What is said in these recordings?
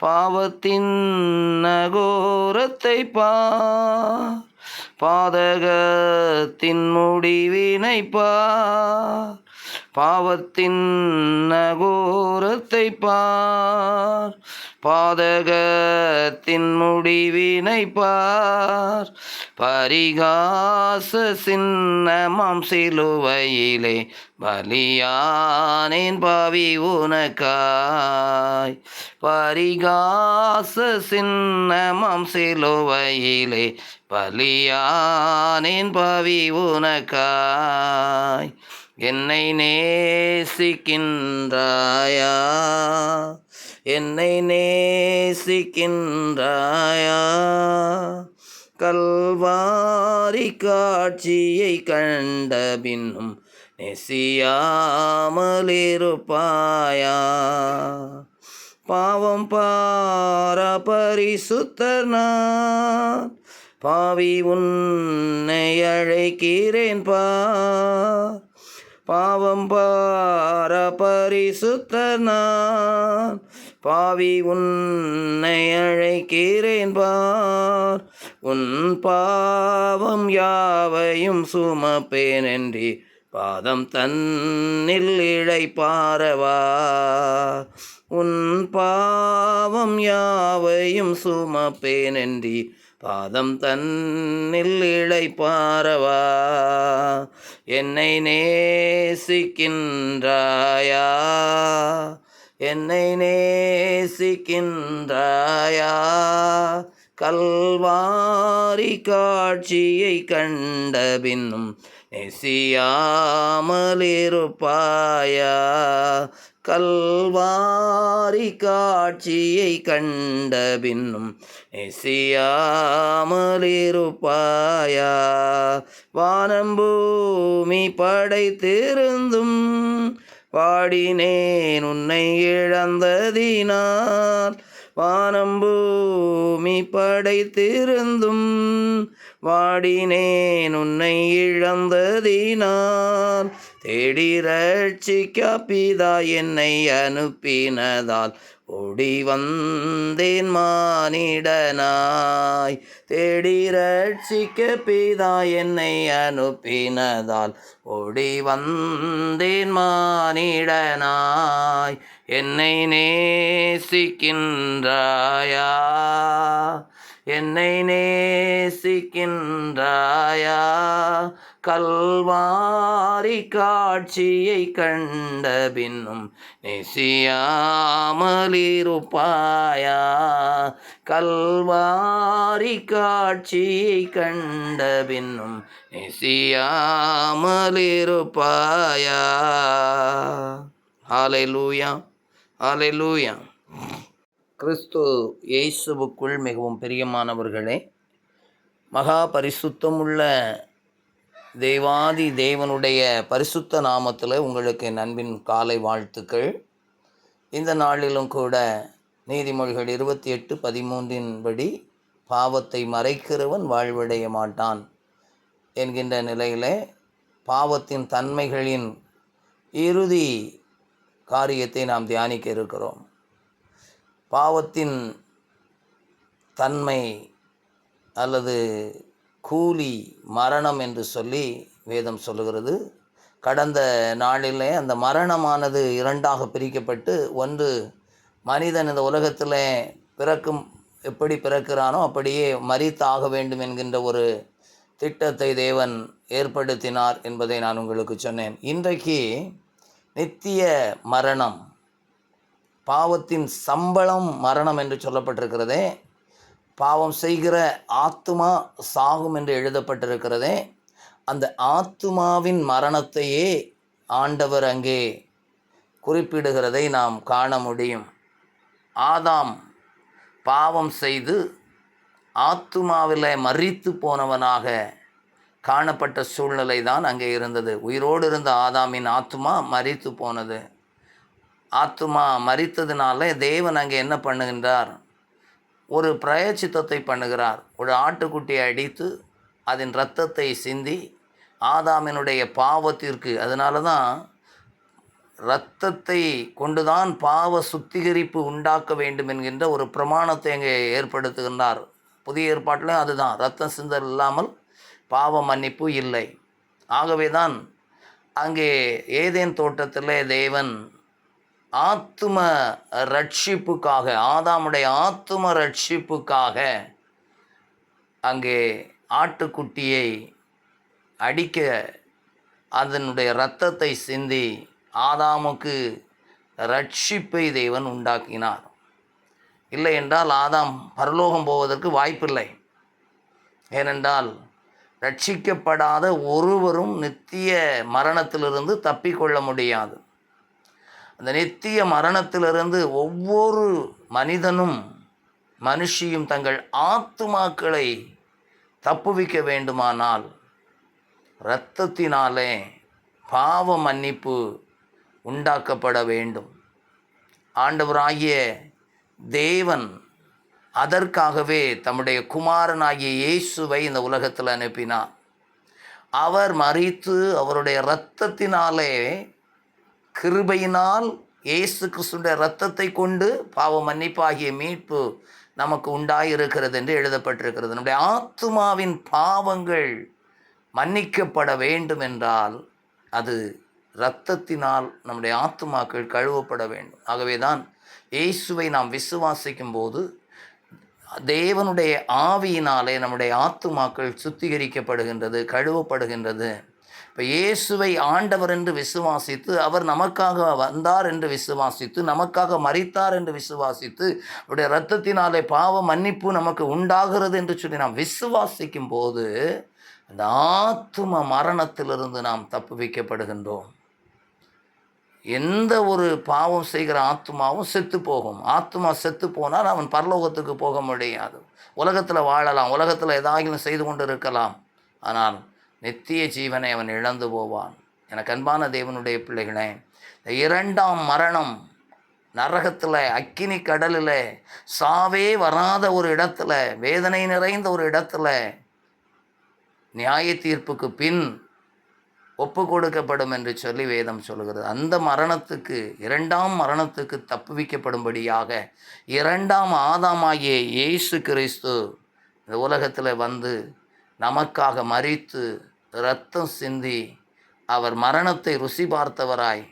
பாவத்தின் நகோரத்தை பார் பாதகத்தின் முடிவினை பார் பாவத்தின் நகோரத்தை பார். பாதகத்தின் முடிவினை பார். பரிகாச சின்னமாம் சிலுவையிலே பலியானேன் பாவி உனக்காய். பரிகாச சின்னமாம் சிலுவையிலே பலியானேன் பாவி உனக்காய். என்னை நேசிக்கின்றாயா? என்னை நேசிக்கின்றாயா? கல்வாரி காட்சியை கண்ட பின்னும் நெசியாமலிருப்பாயா? பாவம் பார பரிசுத்தர் பாவி உன்னை அழைக்கிறேன் பா. பாவம் பார பரிசுத்தர் நான் பாவி உன்னை அழைக்கிறேன் பார். உன் பாவம் யாவையும் சுமப்பேன் என்று பாதம் தன்னில் இழைப்பாரவா. உன் பாவம் யாவையும் சுமப்பேன் என்று பாதம் தன்னில் இழைப்பாரவா. என்னை நேசிக்கின்றாயா. என்னை நேசிக்கின்றாயா? கல்வாரி காட்சியை கண்ட பின்னும் நெசியாமலிருப்பாயா? கல்வாரி காட்சியை கண்ட பின்னும் நெசியாமலிருப்பாயா? வானம் பூமி படைத்திருந்தும் பாடினேன் உன்னை இழந்ததினால். வானம் பூமி படைத்திருந்தும். வாடினேன் உன்னை இழந்ததினால். நான் தேடி ரட்சிக்க பிதா என்னை அனுப்பினதால் ஓடி வந்தேன் மானிடனாய். தேடி ரட்சிக்க பிதா என்னை அனுப்பினதால் ஓடி வந்தேன் மானிடனாய். என்னை நேசிக்கின்றாயா? என்னை நேசிக்கின்றாயா? கல்வாரி காட்சியை கண்ட பின்னும் நெசியாமலிருப்பாயா? கல்வாரி காட்சியை கண்ட பின்னும் நெசியாமலிருப்பாயா? ஹalleluya ஹalleluya. கிறிஸ்து இயேசுவுக்குள் மிகவும் பிரியமானவர்களே மகா பரிசுத்தமுள்ள தேவாதி தேவனுடைய பரிசுத்த நாமத்தில் உங்களுக்கு நண்பின் காலை வாழ்த்துக்கள். இந்த நாளிலும் கூட நீதிமொழிகள் இருபத்தி எட்டு பதிமூன்றின் படி பாவத்தை மறைக்கிறவன் வாழ்வடைய மாட்டான் என்கின்ற நிலையில் பாவத்தின் தன்மைகளின் இறுதி காரியத்தை நாம் தியானிக்க இருக்கிறோம். பாவத்தின் தன்மை அல்லது கூலி மரணம் என்று சொல்லி வேதம் சொல்லுகிறது. கடந்த நாளிலே அந்த மரணமானது இரண்டாக பிரிக்கப்பட்டு ஒன்று மனிதன் இந்த உலகத்தில் பிறக்கும் எப்படி பிறக்கிறானோ அப்படியே மறித்தாக வேண்டும் என்கின்ற ஒரு திட்டத்தை தேவன் ஏற்படுத்தினார் என்பதை நான் உங்களுக்கு சொன்னேன். இன்றைக்கு நித்திய மரணம் பாவத்தின் சம்பளம் மரணம் என்று சொல்லப்பட்டிருக்கிறதே. பாவம் செய்கிற ஆத்துமா சாகும் என்று எழுதப்பட்டிருக்கிறதே அந்த ஆத்துமாவின் மரணத்தையே ஆண்டவர் அங்கே குறிப்பிடுகிறதை நாம் காண முடியும். ஆதாம் பாவம் செய்து ஆத்துமாவில் மறித்து போனவனாக காணப்பட்ட சூழ்நிலை தான் அங்கே இருந்தது. உயிரோடு இருந்த ஆதாமின் ஆத்துமா மறித்து போனது. ஆத்துமா மறித்ததுனால தேவன் அங்கே என்ன பண்ணுகின்றார்? ஒரு பிரயச்சித்தத்தை பண்ணுகிறார். ஒரு ஆட்டுக்குட்டியை அடித்து அதன் இரத்தத்தை சிந்தி ஆதாமினுடைய பாவத்திற்கு அதனால தான் இரத்தத்தை கொண்டுதான் பாவ சுத்திகரிப்பு உண்டாக்க வேண்டும் என்கின்ற ஒரு பிரமாணத்தை அங்கே ஏற்படுத்துகின்றார். புதிய ஏற்பாட்டிலும் அதுதான் ரத்தம் சிந்தல் இல்லாமல் பாவ மன்னிப்பு இல்லை. ஆகவே தான் அங்கே ஏதேன் தோட்டத்தில் தேவன் ஆத்தும ரட்சிப்புக்காக ஆதாமுடைய ஆத்தும ரட்சிப்புக்காக அங்கே ஆட்டுக்குட்டியை அடிக்க அதனுடைய இரத்தத்தை சிந்தி ஆதாமுக்கு ரட்சிப்பை தேவன் உண்டாக்கினார். இல்லை என்றால் ஆதாம் பரலோகம் போவதற்கு வாய்ப்பில்லை. ஏனென்றால் ரட்சிக்கப்படாத ஒருவரும் நித்திய மரணத்திலிருந்து தப்பிக்கொள்ள முடியாது. அந்த நித்திய மரணத்திலிருந்து ஒவ்வொரு மனிதனும் மனுஷியும் தங்கள் ஆத்துமாக்களை தப்புவிக்க வேண்டுமானால் இரத்தத்தினாலே பாவ மன்னிப்பு உண்டாக்கப்பட வேண்டும். ஆண்டவராகிய தேவன் அதற்காகவே தம்முடைய குமாரனாகிய இயேசுவை இந்த உலகத்தில் அனுப்பினார். அவர் மறித்து அவருடைய இரத்தத்தினாலே கிருபையினால் இயேசு கிறிஸ்துடைய ரத்தத்தை கொண்டு பாவ மன்னிப்பாகிய மீட்பு நமக்கு உண்டாயிருக்கிறது என்று எழுதப்பட்டிருக்கிறது. நம்முடைய ஆத்துமாவின் பாவங்கள் மன்னிக்கப்பட வேண்டும் என்றால் அது இரத்தத்தினால் நம்முடைய ஆத்துமாக்கள் கழுவப்பட வேண்டும். ஆகவே தான் இயேசுவை நாம் விசுவாசிக்கும் போது தேவனுடைய ஆவியினாலே நம்முடைய ஆத்துமாக்கள் சுத்திகரிக்கப்படுகின்றது கழுவப்படுகின்றது. இப்போ இயேசுவை ஆண்டவர் என்று விசுவாசித்து அவர் நமக்காக வந்தார் என்று விசுவாசித்து நமக்காக மறித்தார் என்று விசுவாசித்து அவருடைய இரத்தத்தினாலே பாவ மன்னிப்பு நமக்கு உண்டாகிறது என்று சொல்லி நாம் விசுவாசிக்கும் போது அந்த ஆத்தும மரணத்திலிருந்து நாம் தப்புவிக்கப்படுகின்றோம். எந்த ஒரு பாவம் செய்கிற ஆத்மாவும் செத்து போகும். ஆத்மா செத்து போனால் அவன் பரலோகத்துக்கு போக முடியாது. உலகத்தில் வாழலாம். உலகத்தில் ஏதாகிலும் செய்து கொண்டு இருக்கலாம் ஆனால் நித்திய ஜீவனை அவன் இழந்து போவான். எனக்கு அன்பான தேவனுடைய பிள்ளைகளே இந்த இரண்டாம் மரணம் நரகத்தில் அக்கினி கடலில் சாவே வராத ஒரு இடத்துல வேதனை நிறைந்த ஒரு இடத்துல நியாய தீர்ப்புக்கு பின் ஒப்பு கொடுக்கப்படும் என்று சொல்லி வேதம் சொல்கிறது அந்த மரணத்துக்கு இரண்டாம் மரணத்துக்கு தப்புவிக்கப்படும்படியாக இரண்டாம் ஆதாமாகிய இயேசு கிறிஸ்து இந்த உலகத்தில் வந்து நமக்காக மறித்து இரத்தம் சிந்தி அவர் மரணத்தை ருசி பார்த்தவராய்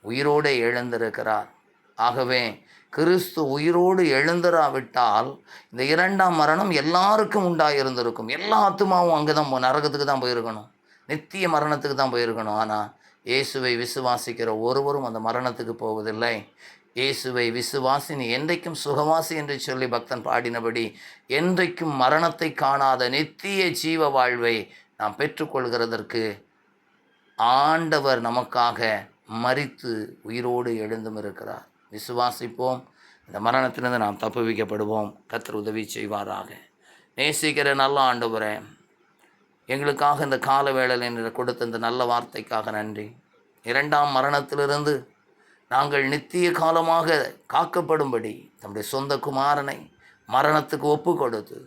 உயிரோடு எழுந்திருக்கிறார். ஆகவே கிறிஸ்து உயிரோடு எழுந்திராவிட்டால் இந்த இரண்டாம் மரணம் எல்லாருக்கும் உண்டாயிருந்திருக்கும். எல்லா ஆத்மாவும் அங்கே தான் போ- நரகத்துக்கு தான் போயிருக்கணும். நித்திய மரணத்துக்கு தான் போயிருக்கணும். ஆனால் இயேசுவை விசுவாசிக்கிற ஒருவரும் அந்த மரணத்துக்கு போவதில்லை. இயேசுவை விசுவாசினி என்றைக்கும் சுகவாசி என்று சொல்லி பக்தன் பாடினபடி என்றைக்கும் மரணத்தை காணாத நித்திய ஜீவ வாழ்வை நாம் பெற்றுக்கொள்கிறதற்கு ஆண்டவர் நமக்காக மறித்து உயிரோடு எழுந்தும் இருக்கிறார். விசுவாசிப்போம். இந்த மரணத்திலிருந்து நாம் தப்புவிக்கப்படுவோம். கத்தர் உதவி செய்வாராக. நேசிக்கிற நல்ல ஆண்டவரே எங்களுக்காக இந்த கால வேளையில் என்று கொடுத்த இந்த நல்ல வார்த்தைக்காக நன்றி. இரண்டாம் மரணத்திலிருந்து நாங்கள் நித்திய காலமாக காக்கப்படும்படி தம்முடைய சொந்த குமாரனை மரணத்துக்கு ஒப்பு கொடுத்து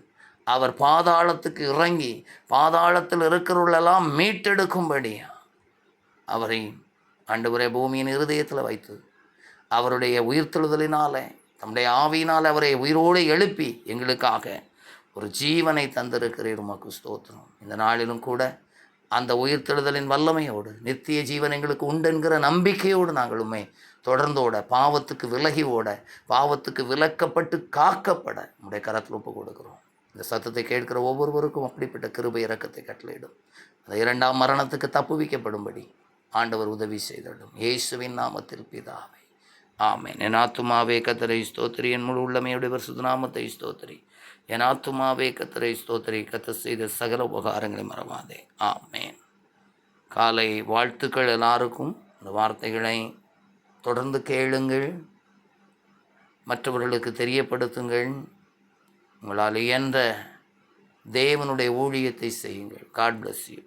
அவர் பாதாளத்துக்கு இறங்கி பாதாளத்தில் இருக்கிறவர்களெல்லாம் மீட்டெடுக்கும்படி அவரை ஆண்டவரே பூமியின் இருதயத்தில் வைத்து அவருடைய உயிர்த்தெழுதலினாலே தம்முடைய ஆவியினால் அவரை உயிரோடு எழுப்பி எங்களுக்காக ஒரு ஜீவனை தந்திருக்கிறீர் உமக்கு ஸ்தோத்திரம். இந்த நாளிலும் கூட அந்த உயிர்த்தெழுதலின் வல்லமையோடு நித்திய ஜீவன் எங்களுக்கு உண்டு என்கிற நம்பிக்கையோடு நாங்கள் உண்மை தொடர்ந்தோட பாவத்துக்கு விலகி ஓட பாவத்துக்கு விலக்கப்பட்டு காக்கப்பட நம்முடைய கரத்தில் ஒப்பு கொடுக்குறோம். இந்த சத்தத்தை கேட்கிற ஒவ்வொருவருக்கும் அப்படிப்பட்ட கிருபை இறக்கத்தை கட்டளையிடும். அந்த இரண்டாம் மரணத்துக்கு தப்புவிக்கப்படும்படி ஆண்டவர் உதவி செய்திடும். இயேசுவின் நாமத்தில் பிதாவை. ஆமே என் ஆத்துமாவே கத்தரை ஸ்தோத்திரி. என் முழு உள்ளமையுடைய பரிசுத்த நாமத்தை ஸ்தோத்திரி. என் ஆத்துமாவே கத்தரை ஸ்தோத்திரி. கத்த செய்த சகல உபகாரங்களை மறவாதே. ஆமேன். காலை வாழ்த்துக்கள் எல்லாருக்கும். இந்த வார்த்தைகளை தொடர்ந்து கேளுங்கள் மற்றவர்களுக்கு தெரியப்படுத்துங்கள். உங்களால் இயன்ற தேவனுடைய ஊழியத்தை செய்யுங்கள். God bless you